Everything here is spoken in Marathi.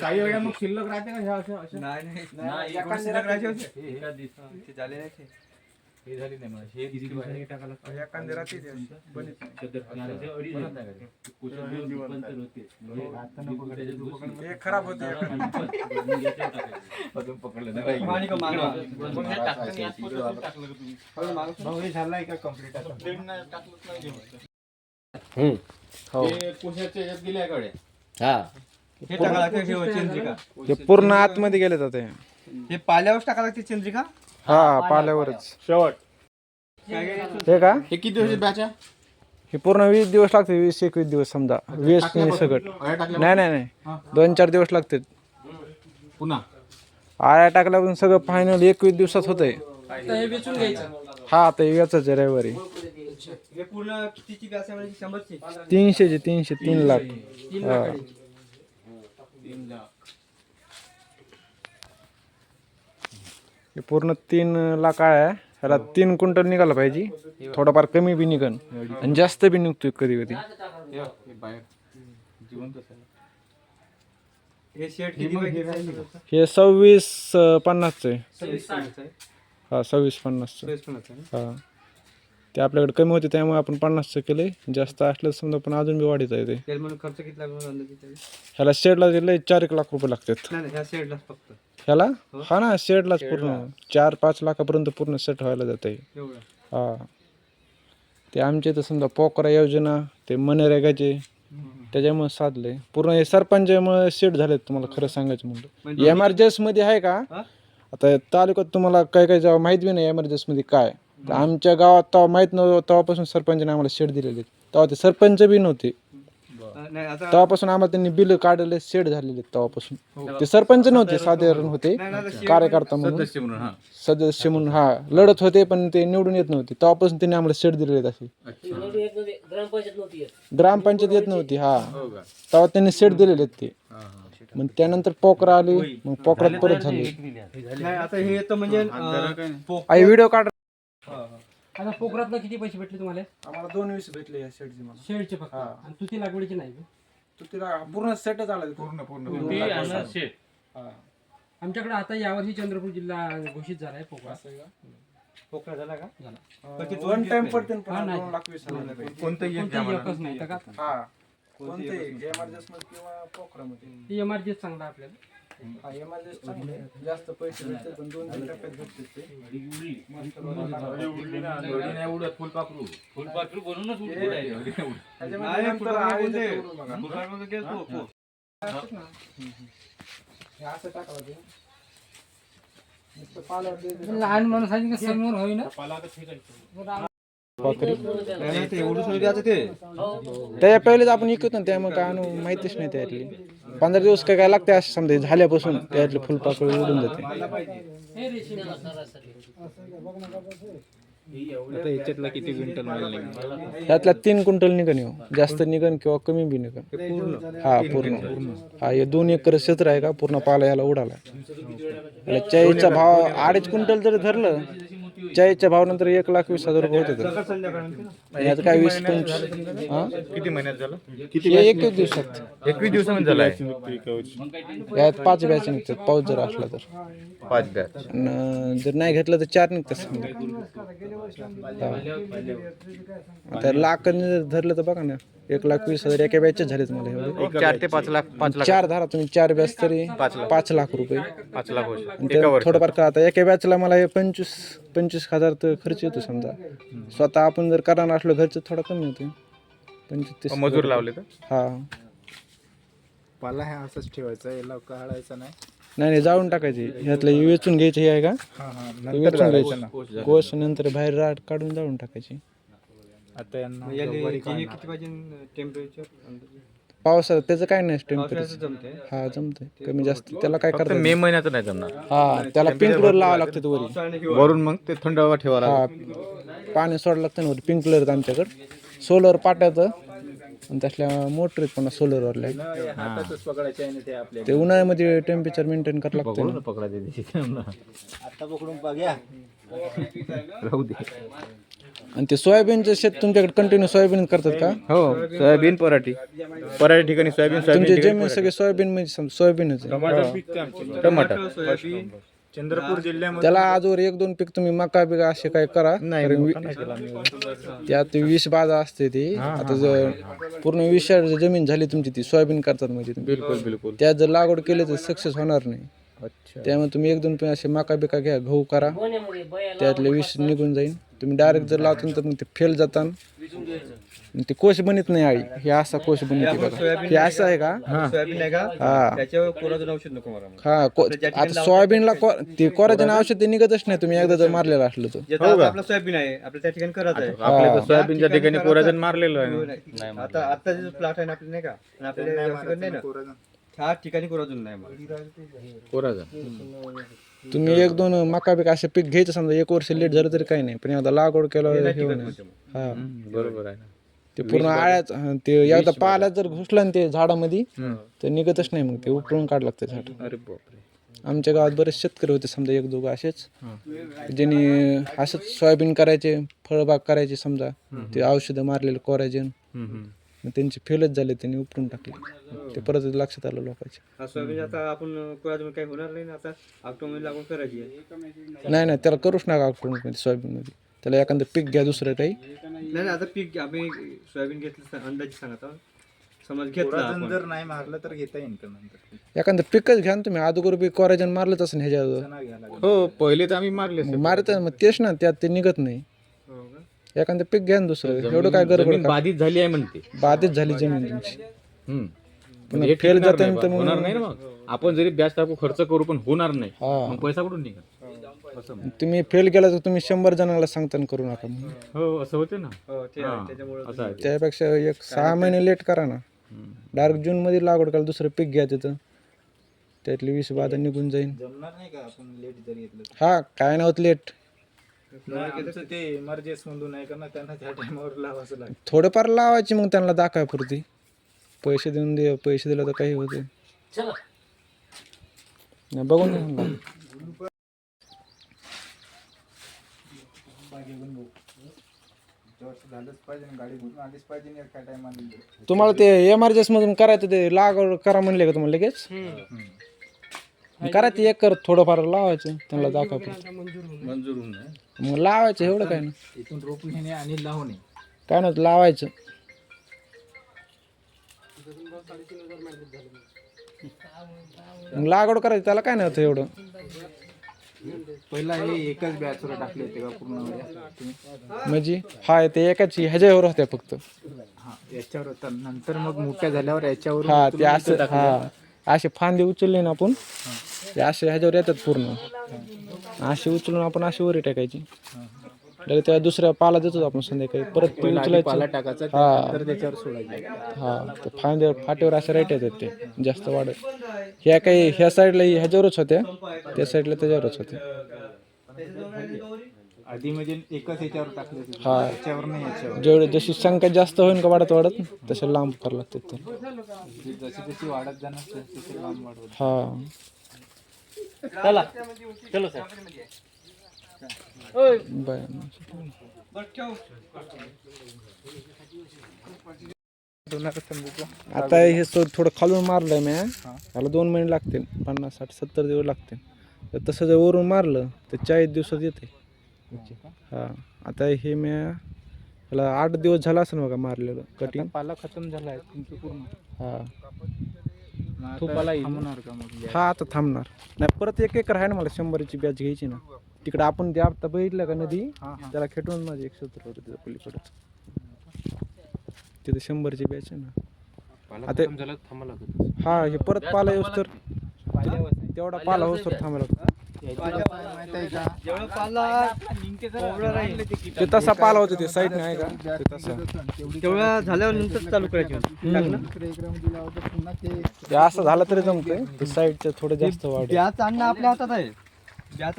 काही वेळा मग शिल्लक राहते का ह्या अशा अशा? नाही नाही, एका शिल्लक राहायचे होते. एका दिवसात ते झाले नाही ते. हे झाली नाही मला. हे. या खराब होते. अजून पकडलं नाही. का हे टाकलं नाही, हो. भाऊ, हे? हो. हे कोशाच्या याच्यात गेल्या गाड्या. हा हे टाकावं लागते हे चंद्रिका ते पूर्ण आतमध्ये गेले जाते हे. पाल्यावर टाकावं लागते चंद्रिका हा पाल्यावरच. शेवट? हे का? हे किती बॅच आहे? हे पूर्ण वीस दिवस लागते वीस एकवीस दिवस समजा. वीस नाही सगट. अळ्या टाकल्या नाही नाही नाही. दोन चार दिवस लागते. पुन्हा? आळ्या टाकल्यापासून सगळं फायनल एकवीस दिवसात होतंय. हे वेचून घ्यायचं. हा आता याच आहे रविवारी हे पूर्ण कितीची बॅच आहे म्हणजे शंभरची तीनशेचे तीनशे तीन लाख तीन हा. लाखाची. तीन लाख. हे पूर्ण तीन लाख आळ्या आहे. ह्याला तीन क्विंटल निघाला पाहिजे थोडाफार कमी बी निघन आणि जास्त बी निघतोय कधी कधी हे हे बाहेर जिवंत असेल. हे शेट हे किती मग हे पाहिजे? राहिली का? हे सव्वीस अं, पन्नासचं आहे सव्वीस पन्नासचं आहे. हा सव्वीस पन्नासचं सव्वीस पन्नासचं आहे. हा ते आपल्याकडे कमी होते त्यामुळे आपण पन्नासचं केलंय. जास्त असलं समजा पण अजून बी वाढीत आहे ते. त्याला म्हणून खर्च किती लागला अंदाजे त्याला? ह्याला शेडला गेलं चार एक लाख रुपये लागतात. नाही नाही ह्या शेडलाच फक्त. ह्याला? हा. ना शेडलाच पूर्ण. चार पाच लाखापर्यंत पूर्ण सेट व्हायला जात आहे एवढं. हा. ते आमच्या इथं समजा पोकरा योजना ते मनरेगाचे त्याच्यामुळे साधले पूर्ण हे सरपंचामुळे सेट झालेत तुम्हाला खरं सांगायचं म्हणलं. म्हणजे एमर्जन्सी मध्ये आहे का? हा? आता तालुक्यात तुम्हाला काय काय माहीत बी नाही एमर्जन्सी मध्ये काय? तर आमच्या गावात तेव्हा माहीत नव्हतं तेव्हापासून सरपंचाने आम्हाला शेड दिलेले. तेव्हा ते सरपंच बी नव्हते. नाही आता तेव्हापासून आम्हाला त्यांनी बिल काढलेले सेट झालेले तेव्हापासून. ते सरपंच नव्हते साधारण होते. शेड कार्यकर्ता म्हणून. सदस्य म्हणून हा. सदस्य म्हणून हा. लढत होते पण ते निवडून येत नव्हते. तेव्हापासून त्यांनी आम्हाला सेट दिलेले असे. ग्रामपंचायत येत नव्हती हा. हो का? तेव्हा त्यांनी सेट दिलेले आहेत ते. हा हा. मग त्यानंतर पोकरा आली मग पोकरात परत झाले. नाही आता हे तर म्हणजे अं, आई व्हिडिओ काढ हा, हा. आता पोखरात किती पैसे भेटले तुम्हाला? आम्हाला दोन वीस भेटले या सेटचे मला. शेडचे फक्त? आणि तुती लागवडीचे नाही का? तो तिला पूर्ण सेटच आला पूर्ण पूर्ण. आमच्याकडे आता यावर्षी चंद्रपूर जिल्हा घोषित झाला आहे पोखरा पोखरा झाला का? झाला. वन टाइम पडते हा, नाही. दोन लाख वीस हजार रुपये. कोणतंही एक कोणताही द्या एकच नाही तर का? हा. कोणते एमर्जन्सी मध्ये किंवा पोखरामध्ये. एमआरजी चांगला आपल्याला. हा एमर्जन्सी चांगले जास्त पैसे पण दोन तीन टप्प्यात भेटते ते. एवढी नाही उडत फुलपाखरू फुलपाखरू बनूनच त्याच्यामध्ये नंतर आहे ते तेवढं बघा. हे. असं टाकावं ते. नुसतं पाल्यावर ते- लहान माणूस आहे का समोर होईना? त्याच्या पहिलेच आपण विकत ना त्यामुळे काय आणू माहितीच नाही त्यातली. पंधरा दिवस काय काय लागते असं समजा झाल्यापासून त्यातले फुलपाकळी उडून जाते. याच्यातला किती क्विंटल माल त्यातल्या तीन क्विंटल निघन येऊ. जास्त निघन किंवा कमी बी निघन. हा पूर्ण. हा हे दोन एकर क्षेत्र आहे का पूर्ण पाला याला उडाला. चाळीसचा भाव अडीच क्विंटल जरी धरलं चाळीसच्या भाव नंतर एक लाख वीस हजार रुपये होते यात काय वीस पंचवीस? हा? किती महिन्यात झालं? हे दिवसात. एकवीस दिवसामध्ये झालाय यात पाच बॅच निघतात पाऊस जर असला तर. पाच बॅच. जर नाही घेतलं तर चार निघतात समजा. हा. तर लाख जर धरलं तर बघा ना एक लाख वीस हजार एका बॅचेच झालेत मला एवढे. चार ते पाच लाख पाच चार धरा तुम्ही चार बॅच तरी पाच लाख. रुपये. पाच लाख होईल थोडंफार का आता एका बॅचला मला हे पंचवीस पंचवीस हजार तर खर्च येतो समजा. स्वतः आपण जर करणार असलो घरचं थोडा कमी होते पंचवीस तीस मजूर लावले तर? हा. पाला हे असंच ठेवायचं याला काढायचं नाही. नाही नाही जाळून टाकायचे. ह्यातलं हे वेचून घ्यायचे हे आहे का? हा हा हे नंतर वेचून घ्यायचे कोस नंतर बाहेर राट काढून जाळून टाकायचे. आता यांना याले गवारी किती काढणार. किती पाहिजे टेम्परेचर पावसाळ्यात त्याचं काय नाही टेम्परेचर जमते हा जमतंय. कमी जास्त. त्याला काय फक्त करता मे महिन्याचं नाही जमणार. हा त्याला पिंकलर लावावं लागतं वरी. वरून मग ते थंड हवा ठेवा हा. पाणी सोडावं लागतं ना वरी पिंकलर आमच्याकडे. सोलर पाट्याचं आणि त्यातल्या मोटर आहेत पुन्हा सोलरवरल्या हातातच पकडायचे आहे ना ते आपल्या ते उन्हाळ्यामध्ये टेम्परेचर मेंटेन करावं लागतं ना. पकडा ते आता पकडून बघ्या. राहू दे. आणि ते सोयाबीनचं शेत तुमच्याकडे कंटिन्यू सोयाबीन करतात का? हो सोयाबीन पराठी. पराठी ठिकाणी सोयाबीन सोयाबीन तुमची ठिकाणी जमीन सगळी सोयाबीन म्हणजे सम- सोयाबीनच आहे. टमाटर. चंद्रपूर जिल्ह्यामध्ये त्याला आजवर एक दोन पीक तुम्ही मका बिका असे काय करा. नाही कारण वि- मका नाही केला आम्ही. त्यात विष बाधा असते ती. आता जर पूर्ण विषार जमीन झाली तुमची ती सोयाबीन करतात म्हणजे तुम्ही. बिलकुल बिलकुल. त्यात जर लागवड केली तर सक्सेस होणार नाही. अच्छा. त्यामुळे तुम्ही एक दोन पी- असे मका बिका घ्या गहू करा. त्यातले विष निघून जाईल तुम्ही डायरेक्ट जर लावता तर मग ते फेल जातात ते कोश बनत नाही आळी हे असा कोश बनते बघा. हे असं आहे का? सोयाबीन आहे का? हा. त्याच्यावर कोराजन औषध नको मारा मग. हा को- आता सोयाबीनला को- ते कोराजन औषध ते निघतच नाही. तुम्ही एकदा जर मारलेलं असलं तर. जे आता आपलं सोयाबीन आहे. आपल्या त्या ठिकाणी करायचं आहे. आपल्या सोयाबीनच्या ठिकाणी कोराजन मारलेलं आहे. नाही, आता आता जे प्लॉट आहे ना आपले नाही का? आणि आपल्याला व्यवस्थित नाही ना? ह्या ठिकाणी कोराजून नाही मग. कोराजन. तुम्ही एक दोन मका बिका असे पीक घ्यायचं समजा एक वर्ष लेट झालं तरी काही नाही पण एकदा लागवड केलं हे होणार. हा. बरोबर आहे ना. ते पूर्ण आळ्यात हा, ते एकदा पाल्यात जर घुसलं ना ते झाडामध्ये तर निघतच नाही मग ते उपटून काढ लागतं झाड. अरे बापरे. आमच्या गावात बरेच शेतकरी होते समजा एक दोघं असेच. ज्यांनी असंच सोयाबीन करायचे फळबाग करायचे समजा ते औषधं मारलेलं कोरायजन हम्म, हम्म. मग त्यांचे फेलच झाले त्यांनी उपटून टाकले. ते परत लक्षात आलं लोकांच्या. हा सोयाबीन आता आपण कोराजून काही होणार नाही ना आता? ऑक्टोबर लागून करायची आहे. नाही नाही त्याला करूच नका ऑक्टोबरमध्ये सोयाबीनमध्ये. त्याला एखादं पीक घ्या दुसरं काही. नाही नाही, आता पीक आम्ही सोयाबीन घेतलं अंदाजे सांगत. आहोत. समज घेतला कोराजन जर नाही मारलं तर घेता येईल का नंतर? एखादं पिकच घ्या ना तुम्ही. अगोदर बी कोरायजन मारलंच असं लागेल. हो पहिले तर आम्ही मारले मारत मग तेच ना त्यात ते निघत नाही. का? एखादं पीक घ्या ना दुसरं. एवढं काय जमीन का? बाधित झाली आहे म्हणते. बाधित झाली जमीन तुमची. हम्म. पण म्हणजे फेल टिकणार जातं नाही तर बा. मग- होणार नाही ना मग. आपण जरी ब्याज टाकू खर्च करू पण होणार नाही. हा. मग पैसा कुठून म्हण. तुम्ही फेल केला तर तुम्ही शंभर जणांना सांगताना करू नका म्हणून. हो असं होते ना. हो असं आहे. ते. त्यापेक्षा एक सहा महिने लेट करा ना. हम्म. डायरेक्ट जून मध्ये लागवड करा दुसरं पीक घ्या तिथं. त्यातली वीस बाधा निघून जाईल जमणार नाही का? आपण लेट जर घेतलं तर? हा काय नाही होत लेट नाही, आमचं ते इमर्जन्सी मधून आहे का ना त्यांना त्या लावायचं थोडंफार लावायची मग त्यांना दाखवाय पुरती. पैसे देऊन दे पैसे दिले तर काही होते नाही, बघून घ्या म्हणलं. झालंच पाहिजे ना, गाडी घेऊन आलीच पाहिजे ना एका टायमाला तुम्हाला ते एमर्जन्सी मधून करायचं ते लागवड करा म्हणले का तुम्हाला लगेच? करा ते एक कर थोडंफार लावायचं त्यांना दाखवा. मंजूर होऊन जाईल. मग लावायचं एवढं काय ना इथून रोप घेणे आणि लावणे. काय नव्हतं लावायचं. मग लागवड करायची त्याला काय नव्हतं एवढं. पहिला हे एकच बॅचवर टाकले होते का पूर्ण म्हणजे? तुम्ही म्हणजे? हा ते एकाची ह्याच्यावर होत्या फक्त. हा याच्यावर होता. नंतर मग मोठ्या झाल्यावर याच्यावर हा ते असं हा. असे फांदे उचलले ना आपण ते असे ह्याच्यावर येतात पूर्ण. असे उचलून आपण अशी वरी टाकायची. लगेच त्या दुसऱ्या पाला देतो आपण संध्याकाळी परत ते पाला उचलायचं. टाकायचा हा. त्याच्यावर सोडायचे. हा ते फांद्यावर फाटीवर अशा राईट येतात ते जास्त वाढत. ह्या काही ह्या साईडला ह्याच्यावरच होत्या त्या साईडला त्याच्यावरच होत्या. आधी म्हणजे एकच याच्यावर टाकले होते हा. याच्यावर नाही याच्यावर. जेवढे जशी संख्या जास्त होईल का वाढत वाढत तसे लांब करावं लागतात ते. जी जशी जशी वाढत जाणार तशी तशी लांब वाढवत हा. बर आता हे सो थोडं खालून मारलंय मी त्याला दोन महिने लागतील पन्नास साठ सत्तर दिवस लागतील. तर तसं जर वरून मारलं तर चाळीस दिवसात येते. हा. आता हे मी ह्याला आठ दिवस झाला असेल बघा मारलेलं कटिंग पाला खतम झाला आहे तुमचं पूर्ण. हा. तो पाला थांबणार का मग? हा आता थांबणार. नाही परत एक एकर आहे ना मला शंभरची बॅच घ्यायची ना. तिकडे आपण ते आता बघितलं का नदी त्याला खेटून माझे एक सत्र होतं तिथं पलीकडच तिथे शंभरची बॅच आहे ना. आता हा हे परत पाला येऊस तर तेवढा पाला होस तर थांबायला जेवढं पाला राहील ते तसा पाला होता ते साईड नाही का? ते तसा. तेवढं झाल्यावर नंतर चालू करायची ते असं झालं तरी जमतंय. ते साईडचं थोडं जास्त वाढ ब्याच आणणं आपल्या हातात आहे ब्याच